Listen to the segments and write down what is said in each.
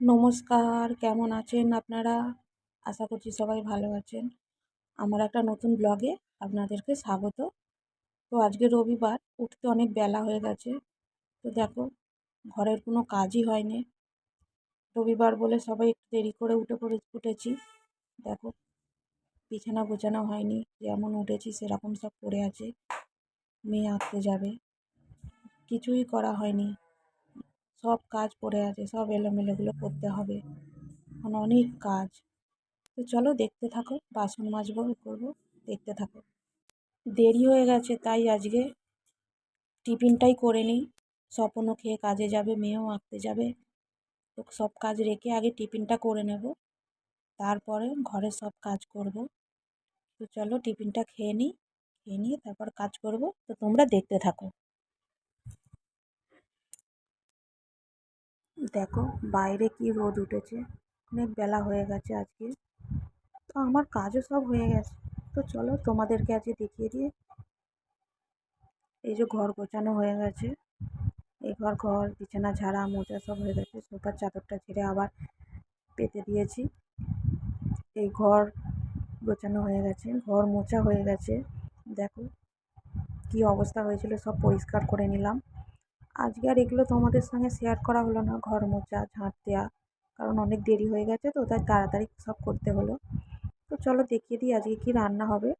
নমস্কার, কেমন আছেন আপনারা? আশা করছি সবাই ভালো আছেন। আমার একটা নতুন ব্লগে আপনাদেরকে স্বাগত। তো আজকে রবিবার, উঠতে অনেক বেলা হয়ে গেছে। তো দেখো, ঘরের কোনো কাজই হয়নি। রবিবার বলে সবাই একটু দেরি করে উঠে পড়ে, উঠেছি। দেখো, বিছানা গোছানো হয়নি, যেমন উঠেছি সেরকম সব পড়ে আছে। মেয়ে আঁকতে যাবে। কিছুই করা হয়নি। সব কাজ পড়ে আছে, সব এলোমেলোগুলো করতে হবে। এখন অনেক কাজ। তো চলো দেখতে থাকো, বাসন মাজবো করব, দেখতে থাকো। দেরি হয়ে গেছে, তাই আজকে টিফিনটাই করে নিই। স্বপনও খেয়ে কাজে যাবে, মেয়েও আঁকতে যাবে। তো সব কাজ রেখে আগে টিফিনটা করে নেব। তারপরে ঘরের সব কাজ করব। তো চলো টিফিনটা খেয়ে নিই, খেয়ে নিয়ে তারপর কাজ করব। তো তোমরা দেখতে থাকো। দেখো বাইরে কি রোদ উঠেছে, অনেক বেলা হয়ে গেছে আজকে। তো আমার কাজও সব হয়ে গেছে। তো চলো তোমাদেরকে আজকে দেখিয়ে দিয়ে এই যে ঘর গোছানো হয়ে গেছে। এবার ঘর ঘর, বিছানা, ঝাড়া, মোজা সব হয়ে গেছে। সোফার চাদরটা ছেড়ে আবার পেতে দিয়েছি। এই ঘর গোছানো হয়ে গেছে, ঘর মোছা হয়ে গেছে। দেখো কি অবস্থা হয়েছিল, সব পরিষ্কার করে নিলাম। আজকে আর এগুলো তোমাদের সঙ্গে শেয়ার করা হলো না। ঘর মোছা, ঝাঁট দেওয়া কারণ অনেক দেরি হয়ে গেছে তো, তাই তাড়াতাড়ি সব করতে হলো। তো চলো দেখিয়ে দিই আজকে কী রান্না হবে।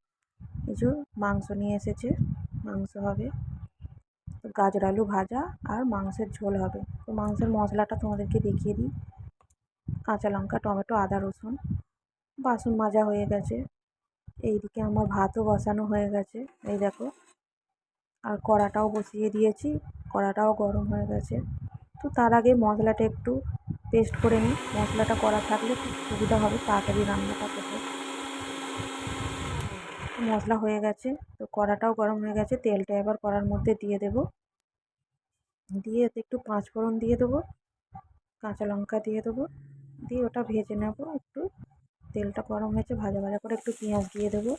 যে মাংস নিয়ে এসেছে, মাংস হবে গাজর আলু ভাজা আর মাংসের ঝোল হবে। তো মাংসের মশলাটা তোমাদেরকে দেখিয়ে দিই। কাঁচা লঙ্কা, টমেটো, আদা, রসুন, বাসন মাজা হয়ে গেছে। এইদিকে আমার ভাতও বসানো হয়ে গেছে। এই দেখো আর কড়াটাও বসিয়ে দিয়েছি। কড়াটাও গরম হয়ে গেছে। তো তার আগে মশলাটা একটু পেস্ট করে নিই। মশলাটা করা থাকলে খুব সুবিধা হবে, তাড়াতাড়ি রান্নাটা করতে। মশলা হয়ে গেছে। তো কড়াটাও গরম হয়ে গেছে। তেলটা এবার কড়ার মধ্যে দিয়ে দেব। দিয়ে এতে একটু পাঁচ ফোড়ন দিয়ে দেবো। কাঁচা লঙ্কা দিয়ে দেবো। দিয়ে ওটা ভেজে নেব। একটু তেলটা গরম হয়েছে। ভাজা ভাজা করে একটু পেঁয়াজ দিয়ে দেবো।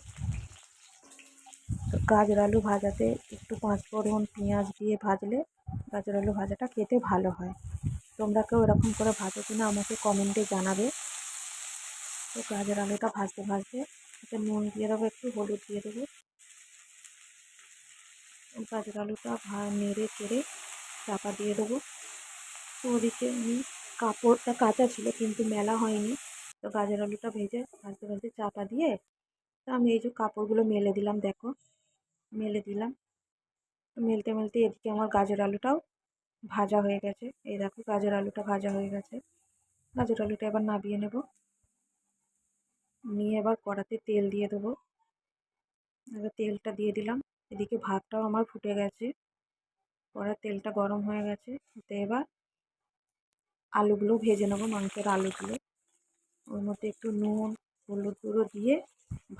গাজর আলু ভাজাতে একটু পাঁচ ফোড়ন পেঁয়াজ দিয়ে ভাজলে গাজর আলু ভাজাটা খেতে ভালো হয়। তোমরা কেউ এরকম করে ভাজো কিনা আমাকে কমেন্টে জানাবে। তো গাজর আলুটা ভাজতে ভাজতে এতে নুন দিয়ে দেবো, একটু হলুদ দিয়ে দেবো। গাজর আলুটা নেড়ে চেড়ে চাপা দিয়ে দেবো। তো ওদিকে আমি কাপড়টা কাঁচা ছিল কিন্তু মেলা হয়নি। তো গাজর আলুটা ভেজে ভাজতে ভাজতে চাপা দিয়ে তো আমি এই যে কাপড়গুলো মেলে দিলাম, দেখো। মেলে দিলাম। মেলতে মেলতে এদিকে আমার গাজর আলুটাও ভাজা হয়ে গেছে। এই দেখো গাজর আলুটা ভাজা হয়ে গেছে। গাজর আলুটা এবার নাবিয়ে নেব। নিয়ে এবার কড়াতে তেল দিয়ে দেবো। এবার তেলটা দিয়ে দিলাম। এদিকে ভাতটাও আমার ফুটে গেছে। কড়ার তেলটা গরম হয়ে গেছে। তো এবার আলুগুলো ভেজে নেব, মাংসের আলুগুলো। ওর মধ্যে একটু নুন, হলুদ গুঁড়ো দিয়ে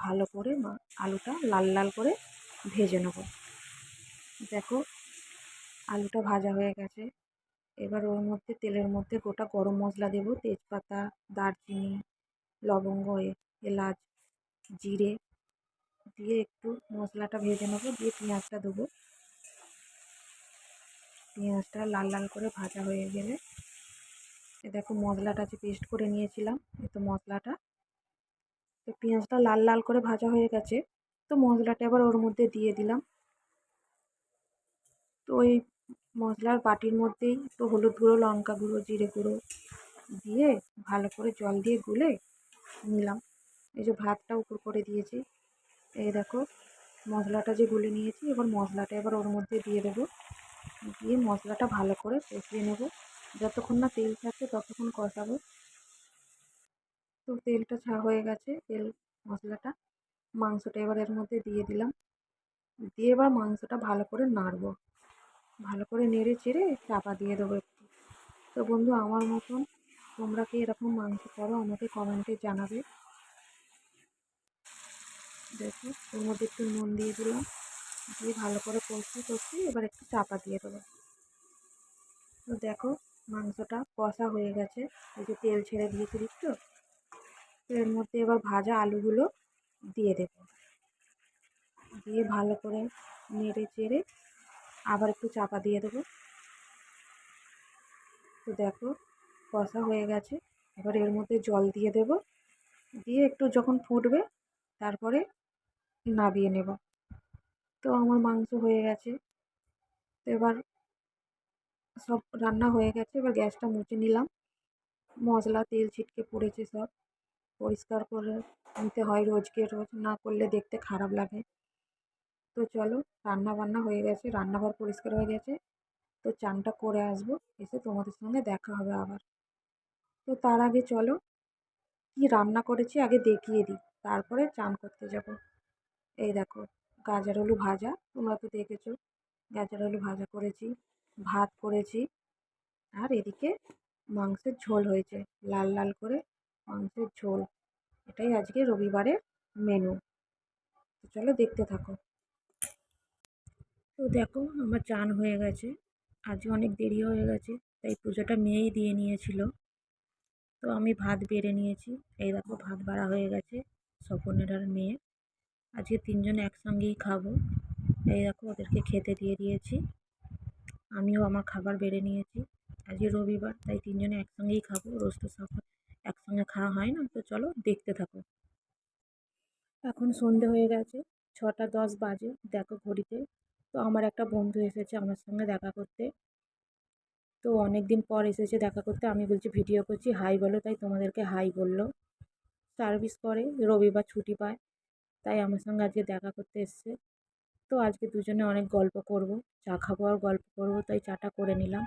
ভালো করে আলুটা লাল লাল করে ভেজে নেব। দেখো, আলুটা ভাজা হয়ে গেছে। এবার ওর মধ্যে, তেলের মধ্যে গোটা গরম মশলা দেব। তেজপাতা, দারচিনি, লবঙ্গ এলাচ, জিরে, দিয়ে একটু মশলাটা ভেজে নেব। দিয়ে পেঁয়াজটা দেবো। পেঁয়াজটা লাল লাল করে ভাজা হয়ে গেলে, এ দেখো মশলাটা যে পেস্ট করে নিয়েছিলাম, এ তো মশলাটা। তো পেঁয়াজটা লাল লাল করে ভাজা হয়ে গেছে। তো মশলাটা এবার ওর মধ্যে দিয়ে দিলাম। তো ওই মশলার বাটির মধ্যেই তো হলুদ গুঁড়ো, লঙ্কা গুঁড়ো, জিরে গুঁড়ো দিয়ে ভালো করে জল দিয়ে গুলে নিলাম। এই যে ভাতটা উপর করে দিয়েছি। এই দেখো, মশলাটা যে গুলে নিয়েছি, এবার মশলাটা এবার ওর মধ্যে দিয়ে দেবো। দিয়ে মশলাটা ভালো করে কষিয়ে নেব। যতক্ষণ না তেল ছাড়ছে ততক্ষণ কষাবো। তো তেলটা ছা হয়ে গেছে, তেল, মশলাটা। মাংসটা এবার এর মধ্যে দিয়ে দিলাম। দিয়ে এবার মাংসটা ভালো করে নাড়বো। ভালো করে নেড়ে চেড়ে চাপা দিয়ে দেবো একটু। তো বন্ধু, আমার মতন তোমরা কি এরকম মাংস করো আমাকে কমেন্টে জানাবে। দেখো ওর মধ্যে একটু নুন দিয়ে দিলাম। দিয়ে ভালো করে কষি কষিয়ে এবার একটু চাপা দিয়ে দেবো। তো দেখো, মাংসটা কষা হয়ে গেছে। ওই যে তেল ছেড়ে দিয়েছি তো এর মধ্যে এবার ভাজা আলুগুলো দিয়ে দেবো। দিয়ে ভালো করে নেড়ে চেড়ে আবার একটু চাপা দিয়ে দেবো। তো দেখো কষা হয়ে গেছে। এবার এর মধ্যে জল দিয়ে দেব। দিয়ে একটু যখন ফুটবে তারপরে নাবিয়ে নেব। তো আমার মাংস হয়ে গেছে। তো এবার সব রান্না হয়ে গেছে। এবার গ্যাসটা মুছে নিলাম। মশলা, তেল ছিটকে পড়েছে সব। পরিষ্কার করে নিতে হয় রোজকে রোজ, না করলে দেখতে খারাপ লাগে। তো চলো, রান্না বান্না হয়ে গেছে রান্নাঘর পরিষ্কার হয়ে গেছে। তো চানটা করে আসব, এসে তোমাদের সঙ্গে দেখা হবে আবার। তো তার আগে চলো, কী রান্না করেছি আগে দেখিয়ে দিই, তারপরে চান করতে যাব। এই দেখো, গাজর আলু ভাজা, তোমরা তো দেখেছ, গাজর আলু ভাজা করেছি, ভাত করেছি, আর এদিকে মাংসের ঝোল হয়েছে, লাল লাল করে মাংসের ঝোল। এটাই আজকে রবিবারের মেনু চলো দেখতে থাকো। তো দেখো, আমার চান হয়ে গেছে। আজকে অনেক দেরি হয়ে গেছে, তাই পুজোটা মেয়েই দিয়ে নিয়েছিল। তো আমি ভাত বেড়ে নিয়েছি। এই দেখো, ভাত বাড়া হয়ে গেছে, স্বপনের আর মেয়ে আজকে তিনজন একসঙ্গেই খাব। এই দেখো, ওদেরকে খেতে দিয়ে দিয়েছি। আমিও আমার খাবার বেড়ে নিয়েছি। আজকে রবিবার, তাই তিনজনে একসঙ্গেই খাব। রোজ তো একসঙ্গে খাওয়া হয় না, তো চলো দেখতে থাকো। এখন সন্ধে হয়ে গেছে, ছটা দশ বাজে, দেখো ঘড়িতে। তো আমার একটা বন্ধু এসেছে আমার সঙ্গে দেখা করতে। তো অনেক দিন পর এসেছে দেখা করতে, আমি বলছি ভিডিও করছি, হাই বলো, তাই তোমাদেরকে হাই বলল। সার্ভিস করে, রবিবার ছুটি পায়, তাই আমার সঙ্গে আজকে দেখা করতে এসছে। তো আজকে দুজনে অনেক গল্প করব, চা খাব আর গল্প করব, তাই চাটা করে নিলাম।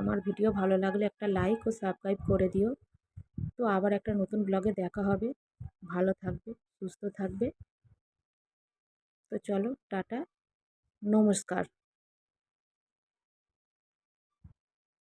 আমার ভিডিও ভালো লাগলে একটা লাইক ও সাবস্ক্রাইব করে দিও। তো আবার একটা নতুন ব্লগে দেখা হবে। ভালো থাকবে, সুস্থ থাকবে। তো চলো, টাটা, নমস্কার।